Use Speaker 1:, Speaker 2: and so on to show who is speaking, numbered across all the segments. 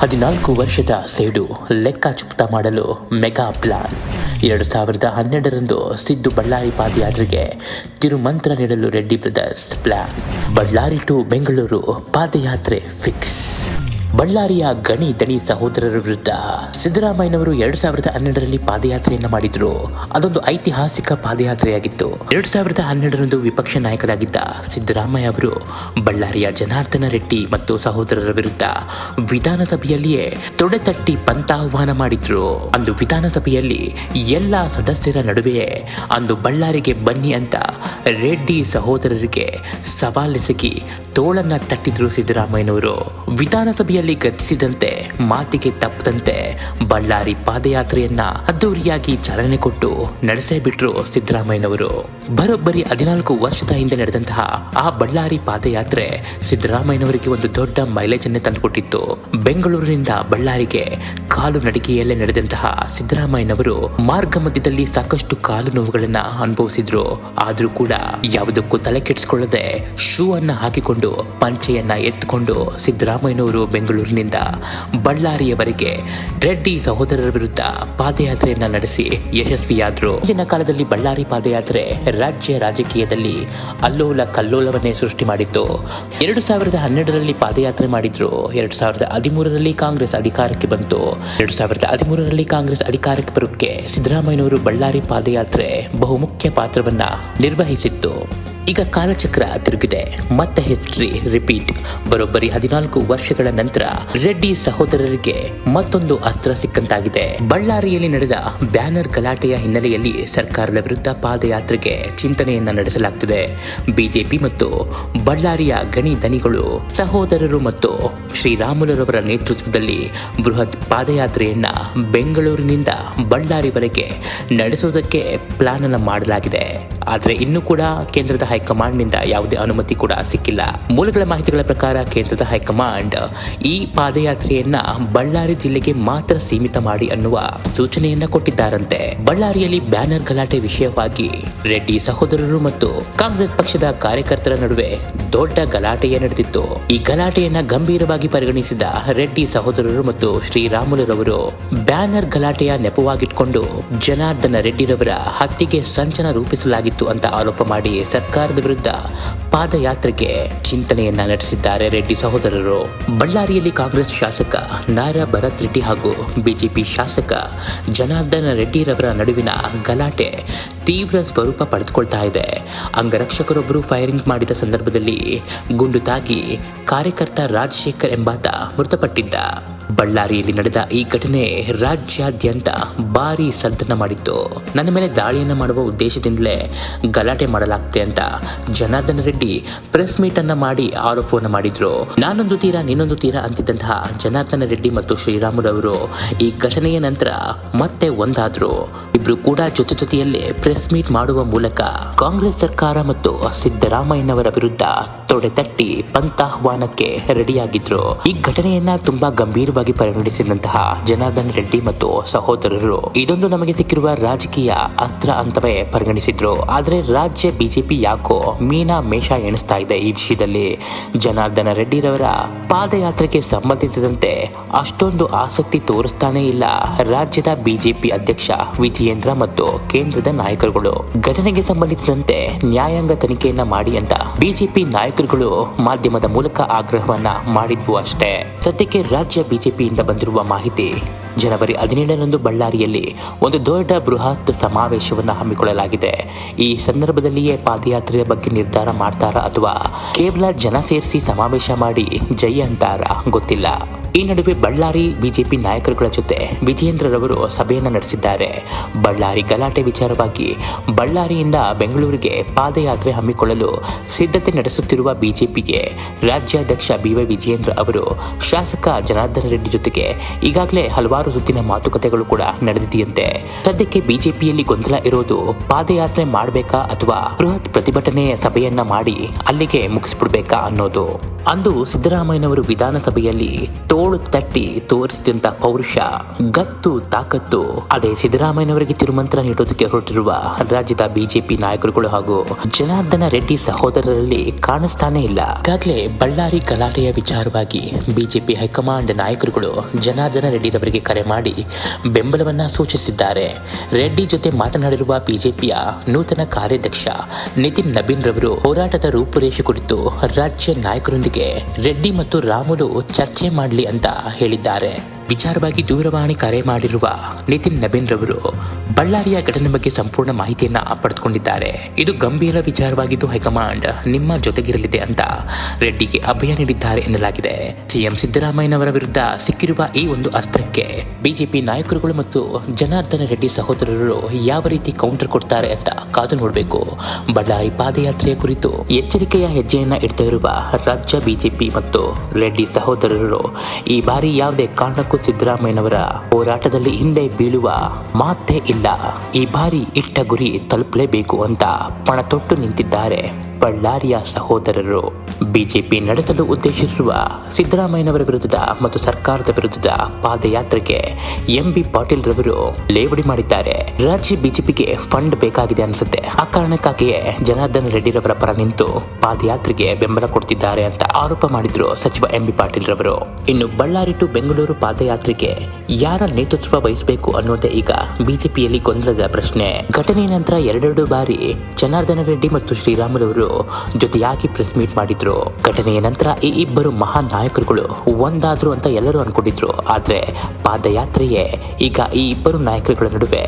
Speaker 1: ಹದಿನಾಲ್ಕು ವರ್ಷದ ಸೇಡು ಲೆಕ್ಕಾಚುಪ್ತ ಮಾಡಲು ಮೆಗಾ ಪ್ಲಾನ್. ಎರಡು ಸಾವಿರದ ಹನ್ನೆರಡರಂದು ಸಿದ್ದು ಬಳ್ಳಾರಿ ಪಾದಯಾತ್ರೆಗೆ ತಿರುಮಂತ್ರ ನೀಡಲು Reddy brothers plan Ballari to Bengaluru ಪಾದಯಾತ್ರೆ ಫಿಕ್ಸ್ ಬಳ್ಳಾರಿಯ ಗಣಿ ದಣಿ ಸಹೋದರರ ವಿರುದ್ಧ ಸಿದ್ದರಾಮಯ್ಯನವರು ಎರಡ್ ಸಾವಿರದ ಹನ್ನೆರಡರಲ್ಲಿ ಪಾದಯಾತ್ರೆಯನ್ನ ಮಾಡಿದ್ರು. ಅದೊಂದು ಐತಿಹಾಸಿಕ ಪಾದಯಾತ್ರೆಯಾಗಿತ್ತು. ಎರಡ್ ಸಾವಿರದ ಹನ್ನೆರಡರಂದು ವಿಪಕ್ಷ ನಾಯಕರಾಗಿದ್ದ ಸಿದ್ದರಾಮಯ್ಯ ಅವರು ಬಳ್ಳಾರಿಯ ಜನಾರ್ದನ ರೆಡ್ಡಿ ಮತ್ತು ಸಹೋದರರ ವಿರುದ್ಧ ವಿಧಾನಸಭೆಯಲ್ಲಿಯೇ ತೊಡೆತಟ್ಟಿ ಪಂಥಾಹ್ವಾನ ಮಾಡಿದ್ರು. ಅಂದು ವಿಧಾನಸಭೆಯಲ್ಲಿ ಎಲ್ಲ ಸದಸ್ಯರ ನಡುವೆಯೇ ಅಂದು ಬಳ್ಳಾರಿಗೆ ಬನ್ನಿ ಅಂತ ರೆಡ್ಡಿ ಸಹೋದರರಿಗೆ ಸವಾಲೆಸಗಿ ತೋಳನ್ನ ತಟ್ಟಿದ್ರು ಸಿದ್ದರಾಮಯ್ಯನವರು. ವಿಧಾನಸಭೆಯಲ್ಲಿ ಗರ್ಜಿಸಿದಂತೆ ಮಾತಿಗೆ ತಪ್ಪದಂತೆ ಬಳ್ಳಾರಿ ಪಾದಯಾತ್ರೆಯನ್ನ ಅದ್ದೂರಿಯಾಗಿ ಚಾಲನೆ ಕೊಟ್ಟು ನಡೆಸೇ ಬಿಟ್ರು ಸಿದ್ದರಾಮಯ್ಯನವರು. ಬರೋಬ್ಬರಿ ಹದಿನಾಲ್ಕು ವರ್ಷದ ಹಿಂದೆ ನಡೆದಂತಹ ಆ ಬಳ್ಳಾರಿ ಪಾದಯಾತ್ರೆ ಸಿದ್ದರಾಮಯ್ಯನವರಿಗೆ ಒಂದು ದೊಡ್ಡ ಮೈಲೇಜ್ ಅನ್ನೇ ತಂದುಕೊಟ್ಟಿತ್ತು. ಬೆಂಗಳೂರಿನಿಂದ ಬಳ್ಳಾರಿಗೆ ಕಾಲು ನಡಿಗೆಯಲ್ಲೇ ನಡೆದಂತಹ ಸಿದ್ದರಾಮಯ್ಯನವರು ಮಾರ್ಗ ಮಧ್ಯದಲ್ಲಿ ಸಾಕಷ್ಟು ಕಾಲು ನೋವುಗಳನ್ನ ಅನುಭವಿಸಿದ್ರು. ಆದ್ರೂ ಕೂಡ ಯಾವುದಕ್ಕೂ ತಲೆ ಕೆಡಿಸಿಕೊಳ್ಳದೆ ಶೂ ಅನ್ನ ಹಾಕಿಕೊಂಡು ಪಂಚೆಯನ್ನ ಎತ್ತುಕೊಂಡು ಸಿದ್ದರಾಮಯ್ಯನವರು ಬೆಂಗಳೂರಿನಿಂದ ಬಳ್ಳಾರಿಯವರೆಗೆ ರೆಡ್ಡಿ ಸಹೋದರರ ವಿರುದ್ಧ ಪಾದಯಾತ್ರೆಯನ್ನ ನಡೆಸಿ ಯಶಸ್ವಿಯಾದರು. ಇಂದಿನ ಕಾಲದಲ್ಲಿ ಬಳ್ಳಾರಿ ಪಾದಯಾತ್ರೆ ರಾಜ್ಯ ರಾಜಕೀಯದಲ್ಲಿ ಅಲ್ಲೋಲ ಕಲ್ಲೋಲವನ್ನೇ ಸೃಷ್ಟಿ ಮಾಡಿತ್ತು. ಎರಡು ಸಾವಿರದ ಹನ್ನೆರಡರಲ್ಲಿ ಪಾದಯಾತ್ರೆ ಮಾಡಿದ್ರು. ಎರಡು ಸಾವಿರದ ಹದಿಮೂರರಲ್ಲಿ ಕಾಂಗ್ರೆಸ್ ಅಧಿಕಾರಕ್ಕೆ ಬಂತು. ಎರಡು ಸಾವಿರದ ಹದಿಮೂರರಲ್ಲಿ ಕಾಂಗ್ರೆಸ್ ಅಧಿಕಾರಕ್ಕೆ ಬರೋಕ್ಕೆ ಸಿದ್ದರಾಮಯ್ಯನವರು ಬಳ್ಳಾರಿ ಪಾದಯಾತ್ರೆ ಬಹುಮುಖ್ಯ ಪಾತ್ರವನ್ನ ನಿರ್ವಹಿಸಿತ್ತು. ಈಗ ಕಾಲಚಕ್ರ ತಿರುಗಿದೆ. ಮತ್ತೆ ಹಿಸ್ಟ್ರಿ ರಿಪೀಟ್ ಬರೋಬ್ಬರಿ ಹದಿನಾಲ್ಕು ವರ್ಷಗಳ ನಂತರ ರೆಡ್ಡಿ ಸಹೋದರರಿಗೆ ಮತ್ತೊಂದು ಅಸ್ತ್ರ ಸಿಕ್ಕಂತಾಗಿದೆ. ಬಳ್ಳಾರಿಯಲ್ಲಿ ನಡೆದ ಬ್ಯಾನರ್ ಗಲಾಟೆಯ ಹಿನ್ನೆಲೆಯಲ್ಲಿ ಸರ್ಕಾರದ ವಿರುದ್ಧ ಪಾದಯಾತ್ರೆಗೆ ಚಿಂತನೆಯನ್ನ ನಡೆಸಲಾಗ್ತಿದೆ. ಬಿಜೆಪಿ ಮತ್ತು ಬಳ್ಳಾರಿಯ ಗಣಿ ದನಿಗಳು, ಸಹೋದರರು ಮತ್ತು ಶ್ರೀರಾಮುಲರವರ ನೇತೃತ್ವದಲ್ಲಿ ಬೃಹತ್ ಪಾದಯಾತ್ರೆಯನ್ನ ಬೆಂಗಳೂರಿನಿಂದ ಬಳ್ಳಾರಿವರೆಗೆ ನಡೆಸುವುದಕ್ಕೆ ಪ್ಲಾನ್ ಅನ್ನು ಮಾಡಲಾಗಿದೆ. ಆದರೆ ಇನ್ನೂ ಕೂಡ ಕೇಂದ್ರದ ಹೈಕಮಾಂಡ್ನಿಂದ ಯಾವುದೇ ಅನುಮತಿ ಕೂಡ ಸಿಕ್ಕಿಲ್ಲ. ಮೂಲಗಳ ಮಾಹಿತಿಗಳ ಪ್ರಕಾರ ಕೇಂದ್ರದ ಹೈಕಮಾಂಡ್ ಈ ಪಾದಯಾತ್ರೆಯನ್ನ ಬಳ್ಳಾರಿ ಜಿಲ್ಲೆಗೆ ಮಾತ್ರ ಸೀಮಿತ ಮಾಡಿ ಅನ್ನುವ ಸೂಚನೆಯನ್ನ ಕೊಟ್ಟಿದ್ದಾರಂತೆ. ಬಳ್ಳಾರಿಯಲ್ಲಿ ಬ್ಯಾನರ್ ಗಲಾಟೆ ವಿಷಯವಾಗಿ ರೆಡ್ಡಿ ಸಹೋದರರು ಮತ್ತು ಕಾಂಗ್ರೆಸ್ ಪಕ್ಷದ ಕಾರ್ಯಕರ್ತರ ನಡುವೆ ದೊಡ್ಡ ಗಲಾಟೆಯೇ ನಡೆದಿತ್ತು. ಈ ಗಲಾಟೆಯನ್ನ ಗಂಭೀರವಾಗಿ ಪರಿಗಣಿಸಿದ ರೆಡ್ಡಿ ಸಹೋದರರು ಮತ್ತು ಶ್ರೀರಾಮುಲುರವರು ಬ್ಯಾನರ್ ಗಲಾಟೆಯ ನೆಪವಾಗಿಟ್ಕೊಂಡು ಜನಾರ್ದನ ರೆಡ್ಡಿರವರ ಹತ್ಯೆಗೆ ಸಂಚನ ರೂಪಿಸಲಾಗಿತ್ತು ಅಂತ ಆರೋಪ ಮಾಡಿ ಸರ್ಕಾರದ ವಿರುದ್ಧ ಪಾದಯಾತ್ರೆಗೆ ಚಿಂತನೆಯನ್ನ ನಡೆಸಿದ್ದಾರೆ ರೆಡ್ಡಿ ಸಹೋದರರು. ಬಳ್ಳಾರಿಯಲ್ಲಿ ಕಾಂಗ್ರೆಸ್ ಶಾಸಕ ನಾರಾ ಭರತ್ ರೆಡ್ಡಿ ಹಾಗೂ ಬಿಜೆಪಿ ಶಾಸಕ ಜನಾರ್ದನ ರೆಡ್ಡಿರವರ ನಡುವಿನ ಗಲಾಟೆ ತೀವ್ರ ಸ್ವರೂಪ ಪಡೆದುಕೊಳ್ತಾ ಇದೆ. ಅಂಗರಕ್ಷಕರೊಬ್ಬರು ಫೈರಿಂಗ್ ಮಾಡಿದ ಸಂದರ್ಭದಲ್ಲಿ ಗುಂಡು ತಾಗಿ ಕಾರ್ಯಕರ್ತ ರಾಜಶೇಖರ್ ಎಂಬಾತ ಮೃತಪಟ್ಟಿದ್ದ. ಬಳ್ಳಾರಿಯಲ್ಲಿ ನಡೆದ ಈ ಘಟನೆ ರಾಜ್ಯಾದ್ಯಂತ ಭಾರಿ ಸದ್ದನ ಮಾಡಿತ್ತು. ನನ್ನ ಮೇಲೆ ದಾಳಿಯನ್ನ ಮಾಡುವ ಉದ್ದೇಶದಿಂದಲೇ ಗಲಾಟೆ ಮಾಡಲಾಗ್ತದೆ ಅಂತ ಜನಾರ್ದನ ರೆಡ್ಡಿ ಪ್ರೆಸ್ ಮೀಟ್ ಅನ್ನ ಮಾಡಿ ಆರೋಪವನ್ನು ಮಾಡಿದ್ರು. ನಾನೊಂದು ತೀರ ನಿನ್ನೊಂದು ತೀರ ಅಂತಿದ್ದಂತಹ ಜನಾರ್ದನ ರೆಡ್ಡಿ ಮತ್ತು ಶ್ರೀರಾಮುಲವರು ಈ ಘಟನೆಯ ನಂತರ ಮತ್ತೆ ಒಂದಾದ್ರು. ಇಬ್ರು ಕೂಡ ಜೊತೆ ಜೊತೆಯಲ್ಲೇ ಪ್ರೆಸ್ ಮೀಟ್ ಮಾಡುವ ಮೂಲಕ ಕಾಂಗ್ರೆಸ್ ಸರ್ಕಾರ ಮತ್ತು ಸಿದ್ದರಾಮಯ್ಯನವರ ವಿರುದ್ಧ ತೊಡೆತಟ್ಟಿ ಪಂಥಾಹ್ವಾನಕ್ಕೆ ರೆಡಿಯಾಗಿದ್ರು. ಈ ಘಟನೆಯನ್ನ ತುಂಬಾ ಗಂಭೀರವಾಗಿ ಪರಿಗಣಿಸಿದಂತಹ ಜನಾರ್ದನ್ ರೆಡ್ಡಿ ಮತ್ತು ಸಹೋದರರು. ಇದೊಂದು ನಮಗೆ ಸಿಕ್ಕಿರುವ ರಾಜಕೀಯ ಅಸ್ತ್ರ ಅಂತವೇ ಪರಿಗಣಿಸಿದ್ರು. ಆದ್ರೆ ರಾಜ್ಯ ಬಿಜೆಪಿ ಯಾಕೋ ಮೀನಾ ಮೇಷ ಎಣಿಸ್ತಾ ಇದೆ ಈ ವಿಷಯದಲ್ಲಿ. ಜನಾರ್ದನ ರೆಡ್ಡಿರವರ ಪಾದಯಾತ್ರೆಗೆ ಸಂಬಂಧಿಸಿದಂತೆ ಅಷ್ಟೊಂದು ಆಸಕ್ತಿ ತೋರಿಸ್ತಾನೆ ಇಲ್ಲ ರಾಜ್ಯದ ಬಿಜೆಪಿ ಅಧ್ಯಕ್ಷ ವಿಜಯೇಂದ್ರ ಮತ್ತು ಕೇಂದ್ರದ ನಾಯಕರುಗಳು. ಘಟನೆಗೆ ಸಂಬಂಧಿಸಿದಂತೆ ನ್ಯಾಯಾಂಗ ತನಿಖೆಯನ್ನ ಮಾಡಿ ಅಂತ ಬಿಜೆಪಿ ನಾಯಕರುಗಳು ಮಾಧ್ಯಮದ ಮೂಲಕ ಆಗ್ರಹವನ್ನ ಮಾಡಿದ್ವು ಅಷ್ಟೇ. ಸದ್ಯಕ್ಕೆ ರಾಜ್ಯ ಬಿಜೆಪಿಯಿಂದ ಬಂದಿರುವ ಮಾಹಿತಿ, ಜನವರಿ ಹದಿನೇಳರಂದು ಬಳ್ಳಾರಿಯಲ್ಲಿ ಒಂದು ದೊಡ್ಡ ಬೃಹತ್ ಸಮಾವೇಶವನ್ನು ಹಮ್ಮಿಕೊಳ್ಳಲಾಗಿದೆ. ಈ ಸಂದರ್ಭದಲ್ಲಿಯೇ ಪಾದಯಾತ್ರೆಯ ಬಗ್ಗೆ ನಿರ್ಧಾರ ಮಾಡ್ತಾರಾ ಅಥವಾ ಕೇವಲ ಜನ ಸೇರಿಸಿ ಸಮಾವೇಶ ಮಾಡಿ ಜೈ ಅಂತಾರ ಗೊತ್ತಿಲ್ಲ. ಈ ನಡುವೆ ಬಳ್ಳಾರಿ ಬಿಜೆಪಿ ನಾಯಕರುಗಳ ಜೊತೆ ವಿಜಯೇಂದ್ರರವರು ಸಭೆಯನ್ನು ನಡೆಸಿದ್ದಾರೆ. ಬಳ್ಳಾರಿ ಗಲಾಟೆ ವಿಚಾರವಾಗಿ ಬಳ್ಳಾರಿಯಿಂದ ಬೆಂಗಳೂರಿಗೆ ಪಾದಯಾತ್ರೆ ಹಮ್ಮಿಕೊಳ್ಳಲು ಸಿದ್ಧತೆ ನಡೆಸುತ್ತಿರುವ ಬಿಜೆಪಿಗೆ ರಾಜ್ಯಾಧ್ಯಕ್ಷ ಬಿವೈ ವಿಜಯೇಂದ್ರ ಅವರು ಶಾಸಕ ಜನಾರ್ದನ ರೆಡ್ಡಿ ಜೊತೆಗೆ ಈಗಾಗಲೇ ಹಲವಾರು ಸುತ್ತಿನ ಮಾತುಕತೆಗಳು ಕೂಡ ನಡೆದಿದೆಯಂತೆ. ಸದ್ಯಕ್ಕೆ ಬಿಜೆಪಿಯಲ್ಲಿ ಗೊಂದಲ ಇರೋದು ಪಾದಯಾತ್ರೆ ಮಾಡಬೇಕಾ ಅಥವಾ ಬೃಹತ್ ಪ್ರತಿಭಟನೆ ಸಭೆಯನ್ನ ಮಾಡಿ ಅಲ್ಲಿಗೆ ಮುಗಿಸ್ಬಿಡ್ಬೇಕಾ ಅನ್ನೋದು. ಅಂದು ಸಿದ್ದರಾಮಯ್ಯನವರು ವಿಧಾನಸಭೆಯಲ್ಲಿ ತೋಳು ತಟ್ಟಿ ತೋರಿಸಿದಂತ ಪೌರುಷ, ಗತ್ತು ತಾಕತ್ತು, ಅದೇ ಸಿದ್ದರಾಮಯ್ಯನವರಿಗೆ ತಿರುಮಂತ್ರ ನೀಡೋದಕ್ಕೆ ಹೊರಟಿರುವ ರಾಜ್ಯದ ಬಿಜೆಪಿ ನಾಯಕರುಗಳು ಹಾಗೂ ಜನಾರ್ದನ ರೆಡ್ಡಿ ಸಹೋದರರಲ್ಲಿ ಕಾಣಿಸ್ತಾನೆ ಇಲ್ಲ. ಈಗಾಗಲೇ ಬಳ್ಳಾರಿ ಗಲಾಟೆಯ ವಿಚಾರವಾಗಿ ಬಿಜೆಪಿ ಹೈಕಮಾಂಡ್ ನಾಯಕರುಗಳು ಜನಾರ್ದನ ರೆಡ್ಡಿರವರಿಗೆ ಕರೆ ಮಾಡಿ ಬೆಂಬಲವನ್ನ ಸೂಚಿಸಿದ್ದಾರೆ. ರೆಡ್ಡಿ ಜೊತೆ ಮಾತನಾಡಿರುವ ಬಿಜೆಪಿಯ ನೂತನ ಕಾರ್ಯಾಧ್ಯಕ್ಷ ನಿತಿನ್ ನಬೀನ್ ರವರು ಹೋರಾಟದ ರೂಪುರೇಷೆ ಕುರಿತು ರಾಜ್ಯ ನಾಯಕರೊಂದಿಗೆ ರೆಡ್ಡಿ ಮತ್ತು ರಾಮುಲು ಚರ್ಚೆ ಮಾಡಲಿ ಅಂತ ಹೇಳಿದ್ದಾರೆ. ವಿಚಾರವಾಗಿ ದೂರವಾಣಿ ಕರೆ ಮಾಡಿರುವ ನಿತಿನ್ ನಬೀನ್ ರವರು ಬಳ್ಳಾರಿಯ ಘಟನೆ ಬಗ್ಗೆ ಸಂಪೂರ್ಣ ಮಾಹಿತಿಯನ್ನ ಪಡೆದುಕೊಂಡಿದ್ದಾರೆ. ಇದು ಗಂಭೀರ ವಿಚಾರವಾಗಿದ್ದು ಹೈಕಮಾಂಡ್ ನಿಮ್ಮ ಜೊತೆಗಿರಲಿದೆ ಅಂತ ರೆಡ್ಡಿಗೆ ಅಭಯ ನೀಡಿದ್ದಾರೆ ಎನ್ನಲಾಗಿದೆ. ಸಿಎಂ ಸಿದ್ದರಾಮಯ್ಯನವರ ವಿರುದ್ಧ ಸಿಕ್ಕಿರುವ ಈ ಒಂದು ಅಸ್ತ್ರಕ್ಕೆ ಬಿಜೆಪಿ ನಾಯಕರುಗಳು ಮತ್ತು ಜನಾರ್ದನ ರೆಡ್ಡಿ ಸಹೋದರರು ಯಾವ ರೀತಿ ಕೌಂಟರ್ ಕೊಡ್ತಾರೆ ಅಂತ ಕಾದು ನೋಡಬೇಕು. ಬಳ್ಳಾರಿ ಪಾದಯಾತ್ರೆಯ ಕುರಿತು ಎಚ್ಚರಿಕೆಯ ಹೆಜ್ಜೆಯನ್ನ ಇಡ್ತಾ ರಾಜ್ಯ ಬಿಜೆಪಿ ಮತ್ತು ರೆಡ್ಡಿ ಸಹೋದರರು, ಈ ಬಾರಿ ಯಾವುದೇ ಕಾರಣಕ್ಕೂ ಸಿದ್ದರಾಮಯ್ಯನವರ ಹೋರಾಟದಲ್ಲಿ ಹಿಂದೆ ಬೀಳುವ ಮಾತೇ ಇಲ್ಲ. ಈ ಬಾರಿ ಇಟ್ಟ ಗುರಿ ತಲುಪಲೇಬೇಕು ಅಂತ ಪಣತೊಟ್ಟು ನಿಂತಿದ್ದಾರೆ. ಬಳ್ಳಾರಿಯ ಸಹೋದರರು. ಬಿಜೆಪಿ ನಡೆಸಲು ಉದ್ದೇಶಿಸಿರುವ ಸಿದ್ದರಾಮಯ್ಯನವರ ವಿರುದ್ಧದ ಮತ್ತು ಸರ್ಕಾರದ ವಿರುದ್ಧದ ಪಾದಯಾತ್ರೆಗೆ ಎಂ ಬಿ ಪಾಟೀಲ್ ರವರು ಲೇವಡಿ ಮಾಡಿದ್ದಾರೆ. ರಾಜ್ಯ ಬಿಜೆಪಿಗೆ ಫಂಡ್ ಬೇಕಾಗಿದೆ ಅನಿಸುತ್ತೆ. ಆ ಕಾರಣಕ್ಕಾಗಿಯೇ ಜನಾರ್ದನ್ ರೆಡ್ಡಿರವರ ಪರ ನಿಂತು ಪಾದಯಾತ್ರೆಗೆ ಬೆಂಬಲ ಕೊಡ್ತಿದ್ದಾರೆ ಅಂತ ಆರೋಪ ಮಾಡಿದ್ರು ಸಚಿವ ಎಂ ಬಿ ಪಾಟೀಲ್ ರವರು ಇನ್ನು ಬಳ್ಳಾರಿ ಟು ಬೆಂಗಳೂರು ಪಾದಯಾತ್ರೆಗೆ ಯಾರ ನೇತೃತ್ವ ವಹಿಸಬೇಕು ಅನ್ನೋದೇ ಈಗ ಬಿಜೆಪಿಯಲ್ಲಿ ಗೊಂದಲದ ಪ್ರಶ್ನೆ. ಘಟನೆ ನಂತರ ಎರಡೆರಡು ಬಾರಿ ಜನಾರ್ದನ ರೆಡ್ಡಿ ಮತ್ತು ಶ್ರೀರಾಮುಲವರು ಜೊತೆಯಾಗಿ ಪ್ರೆಸ್ ಮೀಟ್ ಮಾಡಿದ್ರು. ಘಟನೆಯ ನಂತರ ಈ ಇಬ್ಬರು ಮಹಾನ್ ನಾಯಕರುಗಳು ಒಂದಾದ್ರು ಅಂತ ಎಲ್ಲರೂ ಅನ್ಕೊಂಡಿದ್ರು. ಆದ್ರೆ ಪಾದಯಾತ್ರೆಯೇ ಈಗ ಈ ಇಬ್ಬರು ನಾಯಕರುಗಳ ನಡುವೆ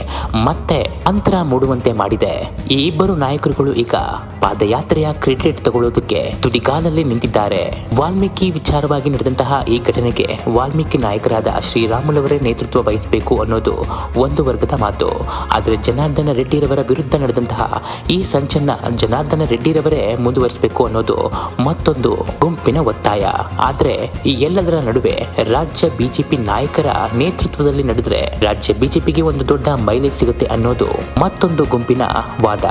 Speaker 1: ಮತ್ತೆ ಅಂತರ ಮೂಡುವಂತೆ ಮಾಡಿದೆ. ಈ ಇಬ್ಬರು ನಾಯಕರುಗಳು ಈಗ ಪಾದಯಾತ್ರೆಯ ಕ್ರೆಡಿಟ್ ತಗೊಳ್ಳೋದಕ್ಕೆ ತುದಿಗಾಲಲ್ಲಿ ನಿಂತಿದ್ದಾರೆ. ವಾಲ್ಮೀಕಿ ವಿಚಾರವಾಗಿ ನಡೆದಂತಹ ಈ ಘಟನೆಗೆ ವಾಲ್ಮೀಕಿ ನಾಯಕರಾದ ಶ್ರೀರಾಮುಲವರೇ ನೇತೃತ್ವ ವಹಿಸಬೇಕು ಅನ್ನೋದು ಒಂದು ವರ್ಗದ ಮಾತು. ಆದರೆ ಜನಾರ್ದನ ರೆಡ್ಡಿರವರ ವಿರುದ್ಧ ನಡೆದಂತಹ ಈ ಸಂಚನ್ನ ಜನಾರ್ದನ ರೆಡ್ಡಿರವರೇ ಮುಂದುವರಿಸಬೇಕು ಅನ್ನೋದು ಮತ್ತೊಂದು ಗುಂಪಿನ ಒತ್ತಾಯ. ಆದ್ರೆ ಈ ಎಲ್ಲದರ ನಡುವೆ ರಾಜ್ಯ ಬಿಜೆಪಿ ನಾಯಕರ ನೇತೃತ್ವದಲ್ಲಿ ನಡೆದ್ರೆ ರಾಜ್ಯ ಬಿಜೆಪಿಗೆ ಒಂದು ದೊಡ್ಡ ಮೈಲೇಜ್ ಸಿಗುತ್ತೆ ಅನ್ನೋದು ಮತ್ತೊಂದು ಗುಂಪಿನ ವಾದ.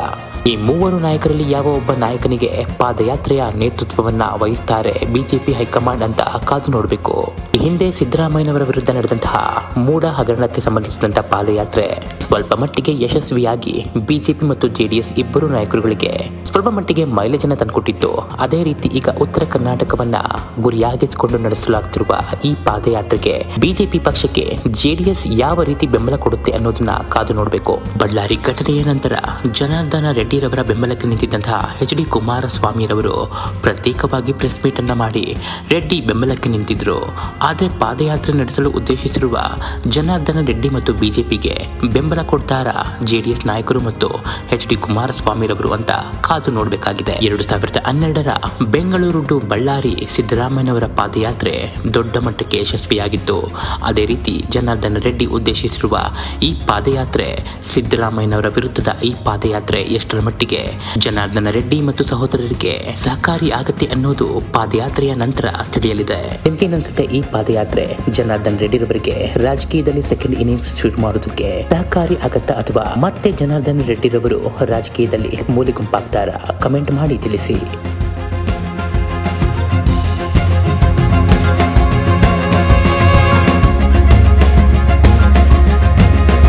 Speaker 1: ಈ ಮೂವರು ನಾಯಕರಲ್ಲಿ ಯಾವ ಒಬ್ಬ ನಾಯಕನಿಗೆ ಪಾದಯಾತ್ರೆಯ ನೇತೃತ್ವವನ್ನ ವಹಿಸ್ತಾರೆ ಬಿಜೆಪಿ ಹೈಕಮಾಂಡ್ ಅಂತ ಕಾದು ನೋಡಬೇಕು. ಹಿಂದೆ ಸಿದ್ದರಾಮಯ್ಯನವರ ವಿರುದ್ಧ ನಡೆದಂತಹ ಮೂಡ ಹಗರಣಕ್ಕೆ ಸಂಬಂಧಿಸಿದಂತಹ ಪಾದಯಾತ್ರೆ ಸ್ವಲ್ಪ ಮಟ್ಟಿಗೆ ಯಶಸ್ವಿಯಾಗಿ ಬಿಜೆಪಿ ಮತ್ತು ಜೆಡಿಎಸ್ ಇಬ್ಬರು ನಾಯಕರುಗಳಿಗೆ ಸ್ವಲ್ಪ ಮಟ್ಟಿಗೆ ಮೈಲೇಜ್ ಅನ್ನು ತಂದುಕೊಟ್ಟಿತ್ತು. ಅದೇ ರೀತಿ ಈಗ ಉತ್ತರ ಕರ್ನಾಟಕವನ್ನ ಗುರಿಯಾಗಿಸಿಕೊಂಡು ನಡೆಸಲಾಗುತ್ತಿರುವ ಈ ಪಾದಯಾತ್ರೆಗೆ ಬಿಜೆಪಿ ಪಕ್ಷಕ್ಕೆ ಜೆಡಿಎಸ್ ಯಾವ ರೀತಿ ಬೆಂಬಲ ಕೊಡುತ್ತೆ ಅನ್ನೋದನ್ನ ಕಾದು ನೋಡಬೇಕು. ಬಳ್ಳಾರಿ ಘಟನೆಯ ನಂತರ ಜನಾರ್ದನ ರೆಡ್ಡಿರವರ ಬೆಂಬಲಕ್ಕೆ ನಿಂತಿದ್ದಂತಹ ಎಚ್ ಡಿ ಕುಮಾರಸ್ವಾಮಿರವರು ಪ್ರತ್ಯೇಕವಾಗಿ ಪ್ರೆಸ್ ಮೀಟ್ ಅನ್ನು ಮಾಡಿ ರೆಡ್ಡಿ ಬೆಂಬಲಕ್ಕೆ ನಿಂತಿದ್ರು. ಆದರೆ ಪಾದಯಾತ್ರೆ ನಡೆಸಲು ಉದ್ದೇಶಿಸಿರುವ ಜನಾರ್ದನ ರೆಡ್ಡಿ ಮತ್ತು ಬಿಜೆಪಿಗೆ ಬೆಂಬಲ ಕೊಡ್ತಾರ ಜೆಡಿಎಸ್ ನಾಯಕರು ಮತ್ತು ಎಚ್ ಡಿ ಕುಮಾರಸ್ವಾಮಿರವರು ಅಂತ ಕಾದು ನೋಡಬೇಕಾಗಿದೆ. ಎರಡು ಸಾವಿರದ ಹನ್ನೆರಡರ ಬೆಂಗಳೂರು ಟು ಬಳ್ಳಾರಿ ಸಿದ್ದರಾಮಯ್ಯನವರ ಪಾದಯಾತ್ರೆ ದೊಡ್ಡ ಮಟ್ಟಕ್ಕೆ ಯಶಸ್ವಿಯಾಗಿತ್ತು. ಅದೇ ರೀತಿ ಜನಾರ್ದನ ರೆಡ್ಡಿ ಉದ್ದೇಶಿಸಿರುವ ಈ ಪಾದಯಾತ್ರೆ ಸಿದ್ದರಾಮಯ್ಯನವರ ವಿರುದ್ಧದ ಈ ಪಾದಯಾತ್ರೆ ಎಷ್ಟರ ಮಟ್ಟಿಗೆ. ಜನಾರ್ದನ ರೆಡ್ಡಿ ಮತ್ತು ಸಹೋದರರಿಗೆ ಸಹಕಾರಿ ಆಗತ್ತೆ ಅನ್ನೋದು ಪಾದಯಾತ್ರೆಯ ನಂತರ ತಿಳಿಯಲಿದೆ. ನಿಮ್ಗೇನನ್ಸುತ್ತೆ ಈ ಪಾದಯಾತ್ರೆ? ಜನಾರ್ದನ್ ರೆಡ್ಡಿರವರಿಗೆ ರಾಜಕೀಯದಲ್ಲಿ ಸೆಕೆಂಡ್ ಇನ್ನಿಂಗ್ಸ್ ಶೂಟ್ ಮಾಡೋದಕ್ಕೆ ಸಹಕಾರಿ ಆಗತ್ತಾ ಅಥವಾ ಮತ್ತೆ ಜನಾರ್ದನ್ ರೆಡ್ಡಿರವರು ರಾಜಕೀಯದಲ್ಲಿ ಮೂಲೆ ಗುಂಪಾಗ್ತಾರ? ಕಮೆಂಟ್ ಮಾಡಿ ತಿಳಿಸಿ.